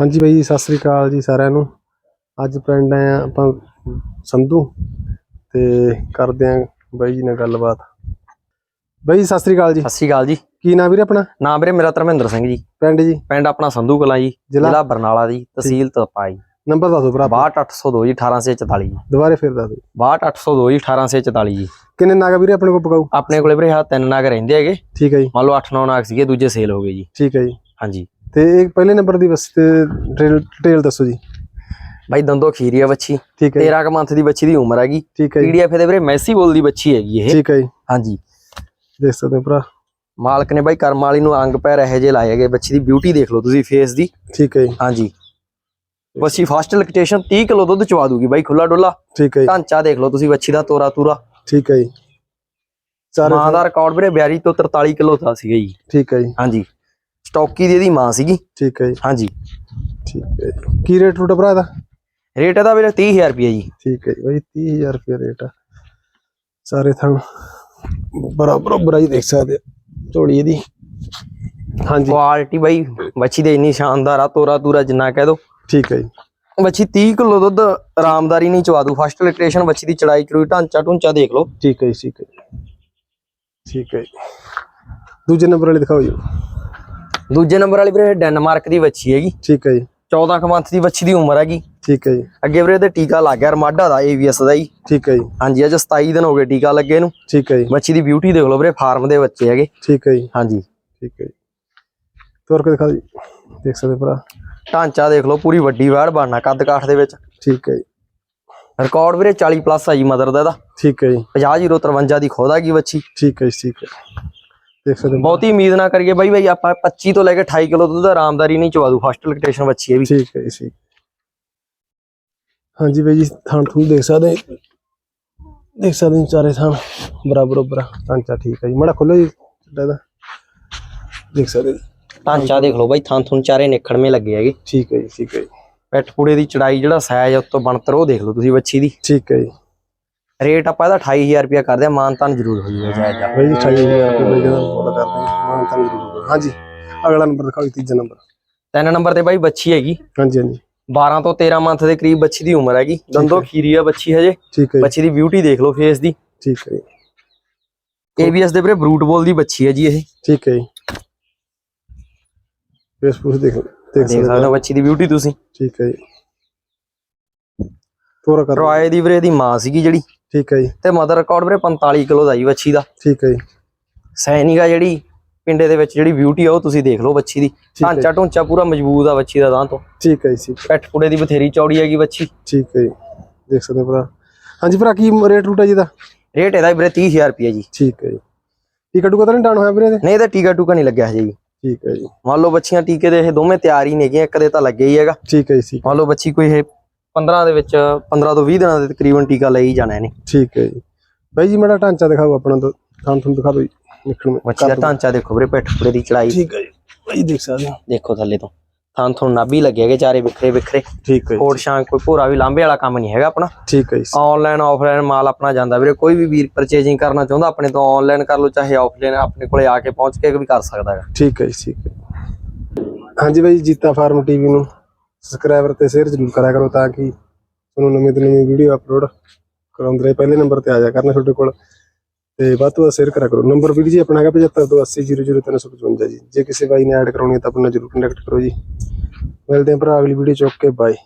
ਹਾਂਜੀ ਬਾਈ ਜੀ ਸਤਿ ਸ੍ਰੀ ਅਕਾਲ ਜੀ ਸਾਰਿਆਂ ਨੂੰ। ਅੱਜ ਪਿੰਡ ਆਏ ਆ ਆਪਾਂ ਸੰਧੂ ਤੇ ਕਰਦੇ ਆਂ ਬਾਈ ਜੀ ਨਾਲ ਗੱਲਬਾਤ। ਬਾਈ ਜੀ ਸਤਿ ਸ੍ਰੀ ਅਕਾਲ ਜੀ। ਸਤਿ ਸ਼੍ਰੀ ਅਕਾਲ ਜੀ। ਕੀ ਨਾਮ ਵੀਰੇ ਆਪਣਾ? ਨਾਮ ਵੀਰੇ ਮੇਰਾ ਧਰਮਿੰਦਰ ਸਿੰਘ ਜੀ। ਪਿੰਡ ਜੀ? ਪਿੰਡ ਆਪਣਾ ਸੰਧੂ ਕਲਾਂ ਜੀ ਜ਼ਿਲ੍ਹਾ? ਬਰਨਾਲਾ ਜੀ ਤਹਿਸੀਲ ਤਲਪਾ ਜੀ। ਨੰਬਰ ਦੱਸੋ ਭਰਾ 62802 ਜੀ 1844 ਜੀ। ਦੁਬਾਰੇ ਫਿਰ ਦੱਸ ਦਿਓ। 62802 ਜੀ 1844 ਜੀ। ਕਿੰਨੇ ਨਾਗਾ ਵੀਰੇ ਆਪਣੇ ਕੋਲ ਪਕਾਉ ਆਪਣੇ ਕੋਲੇ ਵੀਰੇ ਆਹ ਤਿੰਨ ਨਾਗ ਰਹਿੰਦੇ ਹੈਗੇ। ਠੀਕ ਹੈ ਜੀ। ਮੰਨ ਲਓ 8-9 ਨਾਗ ਸੀਗੇ ਦੂਜੇ ਸੇਲ ਹੋ ਗਏ ਜੀ। ਠੀਕ ਹੈ ਜੀ। ਹਾਂਜੀ। ਤੇ ਇਹ ਪਹਿਲੇ ਨੰਬਰ ਦੀ ਬਸ ਡਿਟੇਲ ਦੱਸੋ ਜੀ। ਬਾਈ ਦੰਦੋ ਖੀਰੀ ਆ ਬੱਚੀ। ਠੀਕ ਹੈ ਜੀ। 13 ਕ ਮੰਥ ਦੀ ਬੱਚੀ ਦੀ ਉਮਰ ਹੈਗੀ। ਠੀਕ ਹੈ ਜੀ। ਪੀਡੀਐਫ ਦੇ ਵੀਰੇ ਮੈਸੀ ਬੋਲ ਦੀ ਬੱਚੀ ਹੈਗੀ ਇਹ। ਠੀਕ ਹੈ ਜੀ। ਹਾਂਜੀ। ਦੇਖ ਸਕਦੇ ਹੋ ਭਰਾ। ਮਾਲਕ ਨੇ ਬਾਈ ਕਰਮ ਵਾਲੀ ਨੂੰ ਅੰਗ ਪੈਰ ਇਹੋ ਜਿਹੇ ਲਾਏ ਹੈਗੇ। ਬੱਚੀ ਦੀ ਬਿਊਟੀ ਦੇਖ ਲਓ ਤੁਸੀਂ ਫੇਸ ਦੀ। ਠੀਕ ਹੈ ਜੀ। ਹਾਂਜੀ। ਬੱਚੀ ਫਸਟ ਲੈਕਟੇਸ਼ਨ 30 ਕਿਲੋ ਦੁੱਧ ਚਵਾ ਦੂਗੀ ਬਾਈ ਖੁੱਲਾ ਡੁੱਲਾ ਠੀਕ ਹੈ ਜੀ। ਢਾਂਚਾ ਦੇਖ ਲਓ ਤੁਸੀਂ ਬੱਚੀ ਦਾ ਤੋਰਾ ਤੂਰਾ। ਠੀਕ ਹੈ ਜੀ। ਮਾਂ ਦਾ ਰਿਕਾਰਡ ਵੀਰੇ 42 ਤੋਂ 43 ਕਿਲੋ ਦਾ ਸੀਗਾ ਜੀ। ਠੀਕ ਹੈ ਜੀ। ਹਾਂਜੀ। ਸਟੌਕੀ ਦੀ ਇਹਦੀ ਮਾਂ ਸੀਗੀ। ਠੀਕ ਹੈ ਜੀ। ਹਾਂਜੀ। ਠੀਕ ਹੈ ਜੀ। ਕੀ ਰੇਟ ਆ ਭਰਾ ਇਹਦਾ? ਰੇਟ ਇਹਦਾ ਵੀਰੇ 30000 ਰੁਪਏ ਜੀ। ਠੀਕ ਹੈ ਜੀ ਬਾਈ 30000 ਰੁਪਏ ਰੇਟ ਆ। ਸਾਰੇ ਥਣ ਬਰਾਬਰ ਹੀ ਦੇਖ ਸਕਦੇ ਆ। ਝੋਲੀ ਇਹਦੀ। ਹਾਂਜੀ। ਕੁਆਲਿਟੀ ਬਾਈ ਬੱਚੀ ਦੇ ਇੰਨੀ ਸ਼ਾਨਦਾਰ ਆ ਤੋਰਾ ਤੂਰਾ ਜਿੰਨਾ ਕਹਿ ਦੋ। ਠੀਕ ਹੈ ਜੀ। ਬੱਚੀ 30 ਕਿਲੋ ਦੁੱਧ ਆਰਾਮਦਾਰੀ ਨਹੀਂ ਚਵਾ ਦੂ। ਫਸਟ ਇਲੈਕਟ੍ਰੇਸ਼ਨ ਬੱਚੀ ਦੀ ਚੜਾਈ ਚੜੂਈ ਢਾਂਚਾ ਢੁੰਚਾ ਦੇਖ ਲਓ। ਠੀਕ ਹੈ ਜੀ ਠੀਕ ਹੈ ਠੀਕ ਹੈ ਜੀ। ਦੂਜੇ ਨੰਬਰ ਵਾਲੀ ਦਿਖਾਓ ਜੀ। ਦੂਜੇ ਨੰਬਰ ਵਾਲੀ ਵੀਰੇ ਡੈਨਮਾਰਕ ਦੀ ਬੱਚੀ ਹੈਗੀ। ਠੀਕ ਹੈ ਜੀ। 14 ਕੁ ਮੰਥ ਦੀ ਬੱਚੀ ਦੀ ਉਮਰ ਹੈਗੀ। ਠੀਕ ਹੈ ਜੀ। ਅੱਗੇ ਵੀਰੇ ਤੇ ਟੀਕਾ ਲੱਗ ਗਿਆ ਰਮਾਡਾ ਦਾ ਏਵੀਐਸ ਦਾ ਜੀ। ਠੀਕ ਹੈ ਜੀ। ਹਾਂਜੀ ਅੱਜ 27 ਦਿਨ ਹੋ ਗਏ ਟੀਕਾ ਲੱਗੇ ਨੂੰ ਠੀਕ ਹੈ ਜੀ। ਬੱਚੀ ਦੀ ਬਿਊਟੀ ਦੇਖ ਲਓ ਵੀਰੇ ਫਾਰਮ ਦੇ ਬੱਚੇ ਹੈਗੇ। ਠੀਕ ਹੈ ਜੀ। ਹਾਂਜੀ। ਠੀਕ ਹੈ ਜੀ। ਤੋਰ ਕੇ ਦਿਖਾ ਜੀ ਦੇਖ ਸਕਦੇ ਭਰਾ। ਢਾਂਚਾ ਦੇਖ ਲਓ ਪੂਰੀ ਵੱਡੀ ਵਾੜ ਬਣਨਾ ਕੱਦ ਕਾਠ ਦੇ ਵਿੱਚ। ਠੀਕ ਹੈ ਜੀ। ਰਿਕਾਰਡ ਵੀਰੇ 40 ਪਲੱਸ ਆ ਜੀ ਮਦਰ ਦਾ ਇਹਦਾ। ਠੀਕ ਹੈ ਜੀ। 50053 ਦੀ ਖੋਦਾ ਕੀ ਬੱਚੀ ਠੀਕ ਹੈ ਜੀ ਠੀਕ ਹੈ। ਦੇਖ ਸਕਦੇ। ਬਹੁਤੀ ਉਮੀਦ ਨਾ ਕਰੀਏ ਬਾਈ ਬਾਈ ਆਪਾਂ 25 ਤੋਂ ਲੈ ਕੇ 28 ਕਿਲੋ ਦੁੱਧ ਆਰਾਮਦਾਰੀ ਨਹੀਂ ਚਵਾ ਦੂ ਫਸਟ ਇਲੈਕਟ੍ਰੇਸ਼ਨ ਬੱਚੀ ਹੈ ਵੀ। ਠੀਕ ਹੈ ਜੀ ਹਾਂਜੀ ਬਾਈ ਜੀ ਥਾਂ ਤੁਹਾਨੂੰ ਦੇਖ ਸਕਦੇ। ਦੇਖ ਸਕਦੇ ਚਾਰੇ ਥਾਂ ਬਰਾਬਰ ਬਰਾਬਰ ਢਾਂਚਾ ਠੀਕ ਹੈ ਜੀ ਮੜਾ ਖੋਲੋ ਜੀ ਇਹਦਾ ਦੇਖ ਸਕਦੇ। ਢਾਂਚਾ ਦੇਖ ਲਓ ਬਾਈ ਥਾਂ ਥੁਣ ਚਾਰੇ ਨਿਖੜਵੇਂ ਲੱਗੇ ਹੈਗੇ। ਠੀਕ ਹੈ ਜੀ ਠੀਕ ਹੈ ਜੀ। ਪੈਟ ਪੂੜੇ ਦੀ ਚੜਾਈ ਜਿਹੜਾ ਸਾਈਜ਼ ਉੱਤੋਂ ਬਣਤਰ ਉਹ ਦੇਖ ਲਓ ਤੁਸੀਂ ਬੱਚੀ ਦੀ। ਠੀਕ ਹੈ ਜੀ। ਰੇਟ ਆਪਾਂ ਇਹਦਾ 28000 ਰੁਪਇਆ ਕਰਦੇ ਆ ਮਾਨਤਾਨ ਜ਼ਰੂਰ ਹੋ ਜਾਊਗਾ ਜਾਇਜ਼ ਜਾ ਬਾਈ ਜੀ 28000 ਰੁਪਏ ਬਾਈ ਕਹਿੰਦਾ ਬੋਲ ਕਰਦੇ ਹਾਂ ਤਾਂ ਜ਼ਰੂਰ। ਹਾਂਜੀ ਅਗਲਾ ਨੰਬਰ ਦਿਖਾਓ ਜੀ, ਤੀਜਾ ਨੰਬਰ। ਤਿੰਨ ਨੰਬਰ ਤੇ ਬਾਈ ਬੱਚੀ ਹੈਗੀ। ਹਾਂਜੀ ਹਾਂਜੀ। 12 ਤੋਂ 13 ਮੰਥ ਦੇ ਕਰੀਬ ਬੱਚੀ ਦੀ ਉਮਰ ਹੈਗੀ। ਦੰਦੋ ਖੀਰੀ ਆ ਬੱਚੀ ਹਜੇ। ਠੀਕ ਹੈ ਜੀ। ਬੱਚੀ ਦੀ ਬਿਊਟੀ ਦੇਖ ਲਓ ਫੇਸ ਦੀ। ਠੀਕ ਹੈ ਜੀ। ABS ਦੇ ਵੀਰੇ ਬਰੂਟ ਬੋਲ ਦੀ ਬੱਚੀ ਹੈ ਜੀ ਇਹ। ਠੀਕ ਹੈ ਜੀ। ਫੇਸਬੁੱਕ ਦੇਖ ਦੇਖ ਦੇਖ ਸਕਦੇ ਸਕਦੇ ਹੋ ਹੋ। ਬੱਚੀ ਦੀ ਬਿਊਟੀ ਤੁਸੀਂ। ਠੀਕ ਹੈ ਜੀ। ਤੋਰਾ ਕਰ ਰੋਏ ਦੀ ਵੀਰੇ ਦੀ ਮਾਂ ਸੀਗੀ ਜਿਹੜੀ। ਠੀਕ ਹੈ ਜੀ। ਤੇ ਮਦਰ ਰਿਕਾਰਡ ਵੀਰੇ 45 ਕਿਲੋ ਦਾ ਜੀ ਬੱਚੀ ਦਾ। ਠੀਕ ਹੈ ਜੀ। ਸੈਨਿਕਾ ਜਿਹੜੀ ਪਿੰਡੇ ਦੇ ਵਿੱਚ ਜਿਹੜੀ ਬਿਊਟੀ ਆ ਉਹ ਤੁਸੀਂ ਦੇਖ ਲਓ ਬੱਚੀ ਦੀ। ਢਾਂਚਾ ਢੁੰਚਾ ਪੂਰਾ ਮਜ਼ਬੂਤ ਆ ਬੱਚੀ ਦਾ ਤਾਂ ਤੋਂ। ਠੀਕ ਹੈ ਜੀ ਪੈਟ ਪੁੜੇ ਦੀ ਬਥੇਰੀ ਚੌੜੀ ਹੈਗੀ ਬੱਚੀ ਠੀਕ ਹੈ ਜੀ। ਦੇਖ ਸਕਦੇ ਹੋ ਭਰਾ। ਹਾਂਜੀ ਭਰਾ ਕੀ ਰੇਟ ਰੂਟ ਹੈ ਜੀ ਦਾ ਰੇਟ ਇਹਦਾ ਵੀਰੇ 30000 ਰੁਪਏ ਜੀ। ਠੀਕ ਹੈ ਜੀ। ਟਿਕਟ ਟੁਕਾ ਤਾਂ ਨਹੀਂ ਡਾਊਨ ਹੋਇਆ ਵੀਰੇ ਇਹਦੇ? ਨਹੀਂ ਇਹਦਾ ਟੀਕਾ ਟੂਕਾ ਨਹੀਂ ਲੱਗਿਆ ਹਜੇ ਜੀ। ਠੀਕ ਹੈ ਜੀ। ਮੰਨ ਲਓ ਬੱਚੀਆਂ ਟੀਕੇ ਦੇ ਇਹ ਦੋਵੇਂ ਤਿਆਰ ਹੀ ਨੇਗੀਆਂ ਇੱਕ ਦੇ ਤਾਂ ਲੱਗੇ ਹੀ ਹੈਗਾ। ਠੀਕ ਹੈ ਜੀ ਮੰਨ ਲਓ ਬੱਚੀ ਕੋਈ ਇਹ 15 ਦੇ ਵਿੱਚ 15 ਤੋਂ 20 ਦਿਨਾਂ ਦੇ ਤਕਰੀਬਨ ਟੀਕਾ ਲੈ ਹੀ ਜਾਣਾ ਇਹਨੇ। ਠੀਕ ਹੈ ਜੀ। ਬਾਈ ਜੀ ਮੇਰਾ ਢਾਂਚਾ ਦਿਖਾਓ ਆਪਣਾ ਤਾਂ ਤੁਹਾਨੂੰ ਤੁਹਾਨੂੰ ਦਿਖਾ ਦਿਓ ਜੀ ਨਿਕਲ ਮੈਂ ਬੱਚੀ ਦਾ ਢਾਂਚਾ ਦੇਖੋ ਵੀਰੇ ਪੈਟ ਪੁੜੇ ਦੀ ਚੜਾਈ। ਠੀਕ ਹੈ ਜੀ ਬਾਈ ਦੇਖ ਸਕਦੇ ਹੋ। ਦੇਖੋ ਥੱਲੇ ਤੋਂ। ਥਾਂ ਥੋਂ ਨਾਭੀ ਲੱਗੇ ਹੈਗੇ ਚਾਰੇ ਵਿਖਰੇ ਵਿਖਰੇ। ਠੀਕ ਹੈ ਕੋਟ ਸ਼ਾਂਕ ਕੋਈ ਭੋਰਾ ਵੀ ਲਾਂਬੇ ਵਾਲਾ ਕੰਮ ਨਹੀਂ ਹੈਗਾ ਆਪਣਾ। ਠੀਕ ਹੈ ਜੀ। ਆਨਲਾਈਨ ਆਫਲਾਈਨ ਮਾਲ ਆਪਣਾ ਜਾਂਦਾ ਵੀਰੇ। ਕੋਈ ਵੀ ਵੀਰ ਪਰਚੇਜਿੰਗ ਕਰਨਾ ਚਾਹੁੰਦਾ ਆਪਣੇ ਤੋਂ ਆਨਲਾਈਨ ਕਰ ਲਓ ਚਾਹੇ ਆਫਲਾਈਨ ਆਪਣੇ ਕੋਲੇ ਆ ਕੇ ਪਹੁੰਚ ਕੇ ਵੀ ਕਰ ਸਕਦਾ ਹੈਗਾ। ਠੀਕ ਹੈ ਜੀ ਠੀਕ ਹੈ। ਹਾਂਜੀ ਬਾਈ ਜੀਤਾ ਫਾਰਮ ਟੀਵੀ ਨੂੰ। ਸਬਸਕ੍ਰਾਈਬਰ ਤੇ ਸ਼ੇਅਰ ਜ਼ਰੂਰ ਕਰਿਆ ਕਰੋ ਤਾਂ ਕਿ ਤੁਹਾਨੂੰ ਨਵੀਂ ਤੋਂ ਨਵੀਂ ਵੀਡੀਓ ਅਪਲੋਡ ਕਰਾਉਂਦੇ ਰਹੇ ਪਹਿਲੇ ਨੰਬਰ ਤੇ ਆ ਜਾ ਕਰਨਾ ਤੁਹਾਡੇ ਕੋਲ। ਤੇ ਵੱਧ ਤੋਂ ਵੱਧ ਸ਼ੇਅਰ ਕਰਿਆ ਕਰੋ। ਨੰਬਰ ਵੀਡੀਓ ਜੀ ਆਪਣਾ ਹੈਗਾ 7528000355 ਜੀ। ਜੇ ਕਿਸੇ ਬਾਈ ਨੇ ਐਡ ਕਰਾਉਣੀ ਹੈ ਤਾਂ ਆਪਣਾ ਜ਼ਰੂਰ ਕੰਟੈਕਟ ਕਰੋ ਜੀ। ਮਿਲਦੇ ਹਾਂ ਭਰਾ, ਅਗਲੀ ਵੀਡੀਓ ਚੁੱਕ ਕੇ ਬਾਏ